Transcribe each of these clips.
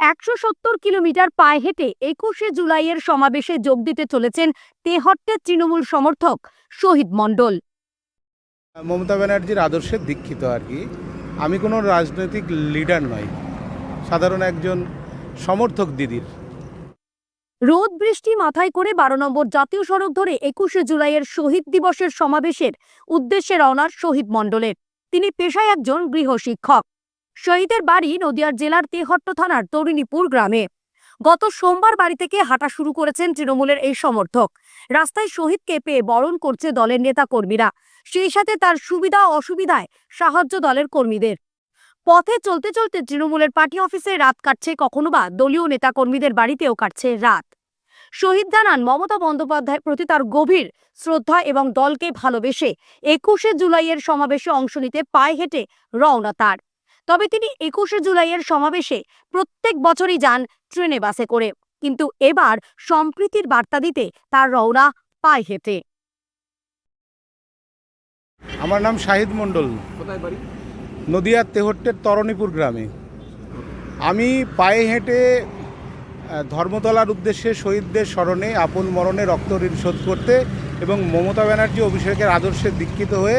একশো সত্তর কিলোমিটার পায়ে হেঁটে একুশে জুলাইয়ের সমাবেশে যোগ দিতে চলেছেন তেহট্টের তৃণমূল সমর্থক শহীদ মণ্ডল। মমতা ব্যানার্জির আদর্শে দীক্ষিত আর কি। আমি কোনো রাজনৈতিক লিডার নই সাধারণ একজন সমর্থক দিদির। রোদ বৃষ্টি মাথায় করে বারো নম্বর জাতীয় সড়ক ধরে একুশে জুলাইয়ের শহীদ দিবসের সমাবেশের উদ্দেশ্যে রওনার শহীদ মণ্ডলের। তিনি পেশায় একজন গৃহশিক্ষক শহীদের বাড়ি নদিয়ার জেলার তেহট্ট থানার তরিণীপুর গ্রামে। গত সোমবার বাড়ি থেকে হাঁটা শুরু করেছেন তৃণমূলের এই সমর্থক। রাস্তায় শহীদকে পেয়ে বরণ করছে দলের নেতা কর্মীরা সেই সাথে তার সুবিধা অসুবিধায় সাহায্য দলের কর্মীদের। পথে চলতে চলতে তৃণমূলের পার্টি অফিসে রাত কাটছে কখনো বা দলীয় নেতাকর্মীদের বাড়িতেও কাটছে রাত। শহীদ জানান, মমতা বন্দ্যোপাধ্যায়ের প্রতি তার গভীর শ্রদ্ধা এবং দলকে ভালোবেসে একুশে জুলাইয়ের সমাবেশে অংশ নিতে পায়ে হেঁটে রওনা তার। তবে তিনি একুশে জুলাইয়ের সমাবেশে প্রত্যেক বছরই যান ট্রেনে বাসে করে। কিন্তু এবার সম্প্রীতির বার্তা দিতে তার রওনা পায়ে হেঁটে। আমার নাম শাহিদ মণ্ডল। নদিয়ার তেহট্টের তরণীপুর গ্রামে। আমি পায়ে হেঁটে ধর্মতলার উদ্দেশ্যে শহীদদের স্মরণে আপন মরণে রক্ত ঋণ শোধ করতে এবং মমতা ব্যানার্জি অভিষেকের আদর্শে দীক্ষিত হয়ে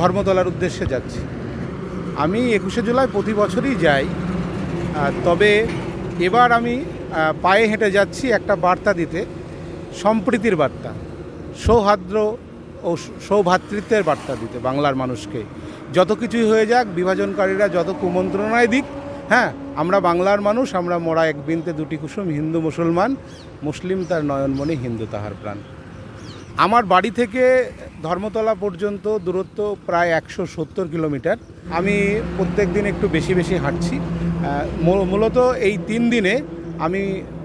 ধর্মতলার উদ্দেশ্যে যাচ্ছি। আমি একুশে জুলাই প্রতি বছরই যাই। তবে এবার আমি পায়ে হেঁটে যাচ্ছি একটা বার্তা দিতে, সম্প্রীতির বার্তা, সৌহার্দ্র ও সৌভাতৃত্বের বার্তা দিতে বাংলার মানুষকে। যত কিছুই হয়ে যাক, বিভাজনকারীরা যত কুমন্ত্রণায় দিক হ্যাঁ আমরা বাংলার মানুষ, আমরা মোড়া এক বিনতে দুটি কুসুম হিন্দু মুসলমান, মুসলিম তার নয়নমণি হিন্দু তাহার প্রাণ। আমার বাড়ি থেকে ধর্মতলা পর্যন্ত দূরত্ব প্রায় একশো সত্তর কিলোমিটার। আমি প্রত্যেক দিন একটু বেশি বেশি হাঁটছি। মূলত এই তিন দিনে আমি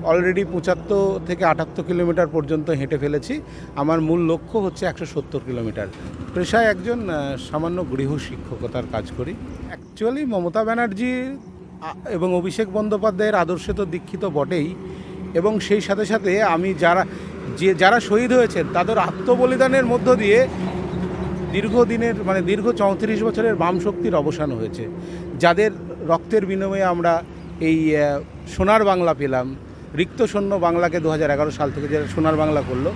অলরেডি পঁচাত্তর থেকে আটাত্তর কিলোমিটার পর্যন্ত হেঁটে ফেলেছি। আমার মূল লক্ষ্য হচ্ছে একশো সত্তর কিলোমিটার। পেশায় একজন সামান্য গৃহ শিক্ষকতার কাজ করি। অ্যাকচুয়ালি মমতা ব্যানার্জি এবং অভিষেক বন্দ্যোপাধ্যায়ের আদর্শে তো দীক্ষিত বটেই। এবং সেই সাথে সাথে আমি যারা যে যারা শহীদ হয়েছেন, তাদের আত্মবলিদানের মধ্য দিয়ে দীর্ঘদিনের মানে দীর্ঘ চৌত্রিশ বছরের বাম শক্তির অবসান হয়েছে। যাদের রক্তের বিনিময়ে আমরা এই সোনার বাংলা পেলাম, রিক্ত শূন্য বাংলাকে দু হাজার এগারো সাল থেকে যারা সোনার বাংলা করল,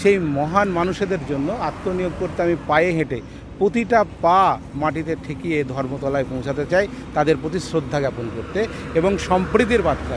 সেই মহান মানুষেদের জন্য আত্মনিয়োগ করতে আমি পায়ে হেঁটে প্রতিটা পা মাটিতে ঠেকিয়ে ধর্মতলায় পৌঁছাতে চাই, তাদের প্রতি শ্রদ্ধা জ্ঞাপন করতে এবং সম্প্রীতির বার্তা